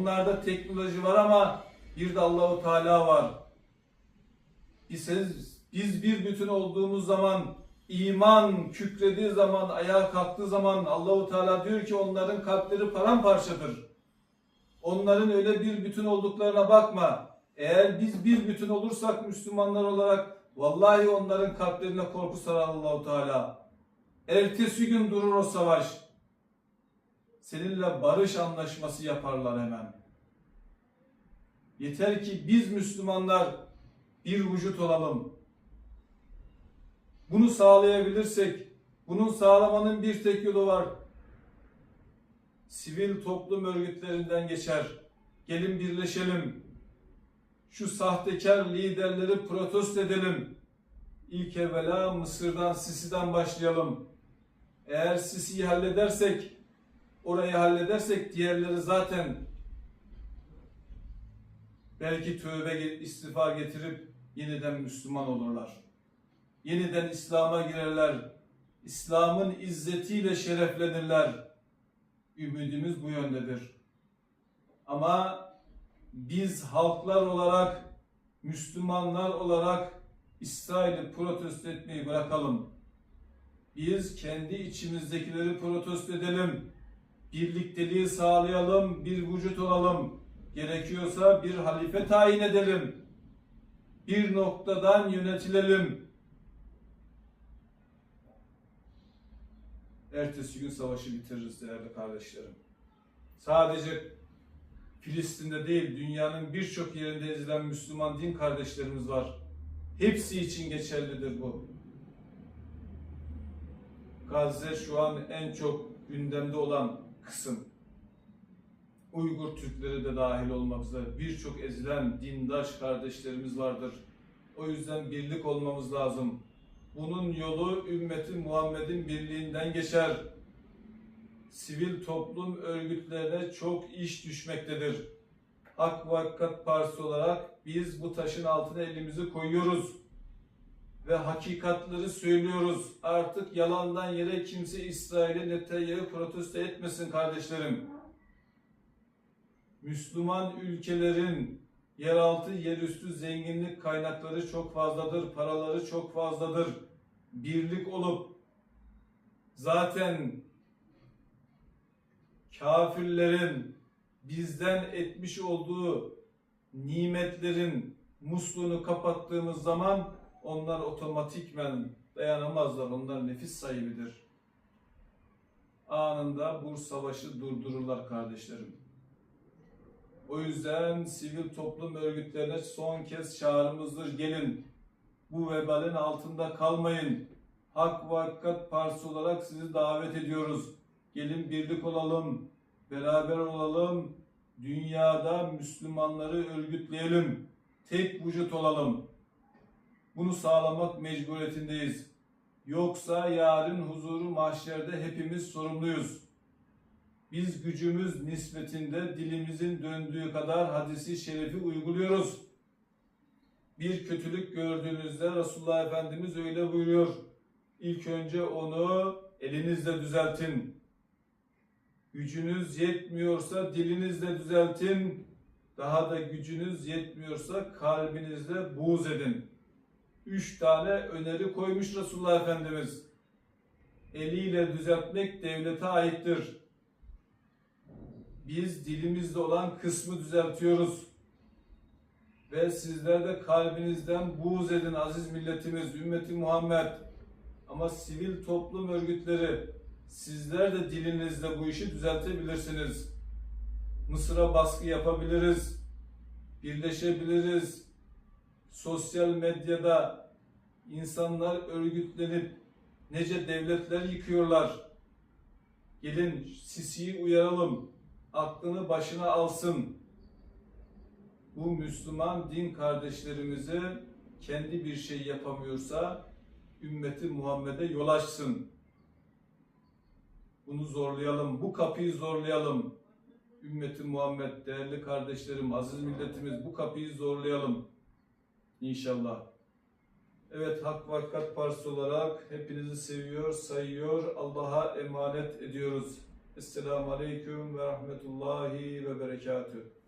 Onlarda teknoloji var ama bir de Allahu Teala var. Biz, biz bir bütün olduğumuz zaman iman kükrediği zaman, ayağa kalktığı zaman Allahu Teala diyor ki onların kalpleri paramparçadır. Onların öyle bir bütün olduklarına bakma. Eğer biz bir bütün olursak Müslümanlar olarak vallahi onların kalplerine korku sarar Allahu Teala. Ertesi gün durur o savaş. Seninle barış anlaşması yaparlar hemen. Yeter ki biz Müslümanlar bir vücut olalım. Bunu sağlayabilirsek, bunun sağlamanın bir tek yolu var. Sivil toplum örgütlerinden geçer. Gelin birleşelim. Şu sahtekar liderleri protesto edelim. İlk evvela Mısır'dan, Sisi'den başlayalım. Eğer Sisi'yi halledersek, orayı halledersek diğerleri zaten belki tövbe istiğfar getirip yeniden Müslüman olurlar. Yeniden İslam'a girerler. İslam'ın izzetiyle şereflenirler. Ümidimiz bu yöndedir. Ama biz halklar olarak, Müslümanlar olarak İsrail'i protesto etmeyi bırakalım. Biz kendi içimizdekileri protesto edelim. Birlikteliği sağlayalım, bir vücut olalım. Gerekiyorsa bir halife tayin edelim. Bir noktadan yönetilelim. Ertesi gün savaşı bitiririz değerli kardeşlerim. Sadece Filistin'de değil, dünyanın birçok yerinde ezilen Müslüman din kardeşlerimiz var. Hepsi için geçerlidir bu. Gazze şu an en çok gündemde olan kısım. Uygur Türkleri de dahil olmak üzere birçok ezilen dindaş kardeşlerimiz vardır. O yüzden birlik olmamız lazım. Bunun yolu ümmeti Muhammed'in birliğinden geçer. Sivil toplum örgütlerine çok iş düşmektedir. Hak ve Hakikat Partisi olarak biz bu taşın altına elimizi koyuyoruz ve hakikatleri söylüyoruz. Artık yalandan yere kimse İsrail'i Netanyahu protesto etmesin kardeşlerim. Müslüman ülkelerin yeraltı, yerüstü zenginlik kaynakları çok fazladır, paraları çok fazladır. Birlik olup zaten kafirlerin bizden etmiş olduğu nimetlerin musluğunu kapattığımız zaman onlar otomatikmen dayanamazlar. Onlar nefis sahibidir. Anında bu savaşı durdururlar kardeşlerim. O yüzden sivil toplum örgütlerine son kez çağrımızdır. Gelin bu vebalin altında kalmayın. Hak ve Hakikat Partisi olarak sizi davet ediyoruz. Gelin birlik olalım, beraber olalım. Dünyada Müslümanları örgütleyelim. Tek vücut olalım. Bunu sağlamak mecburiyetindeyiz. Yoksa yarın huzuru mahşerde hepimiz sorumluyuz. Biz gücümüz nispetinde dilimizin döndüğü kadar hadisi şerifi uyguluyoruz. Bir kötülük gördüğünüzde Resulullah Efendimiz öyle buyuruyor. İlk önce onu elinizle düzeltin. Gücünüz yetmiyorsa dilinizle düzeltin. Daha da gücünüz yetmiyorsa kalbinizle buğz edin. Üç tane öneri koymuş Resulullah Efendimiz. Eliyle düzeltmek devlete aittir. Biz dilimizde olan kısmı düzeltiyoruz. Ve sizler de kalbinizden buğz edin aziz milletimiz, ümmeti Muhammed. Ama sivil toplum örgütleri, sizler de dilinizde bu işi düzeltebilirsiniz. Mısır'a baskı yapabiliriz, birleşebiliriz. Sosyal medyada insanlar örgütlenip nece devletler yıkıyorlar. Gelin Sisi'yi uyaralım, aklını başına alsın. Bu Müslüman din kardeşlerimizi kendi bir şey yapamıyorsa ümmeti Muhammed'e yol açsın. Bunu zorlayalım, bu kapıyı zorlayalım. Ümmeti Muhammed, değerli kardeşlerim, aziz milletimiz bu kapıyı zorlayalım. İnşallah. Evet Hak ve Hakikat Partisi olarak hepinizi seviyor, sayıyor, Allah'a emanet ediyoruz. Esselamu Aleyküm ve Rahmetullahi ve berekatuhu.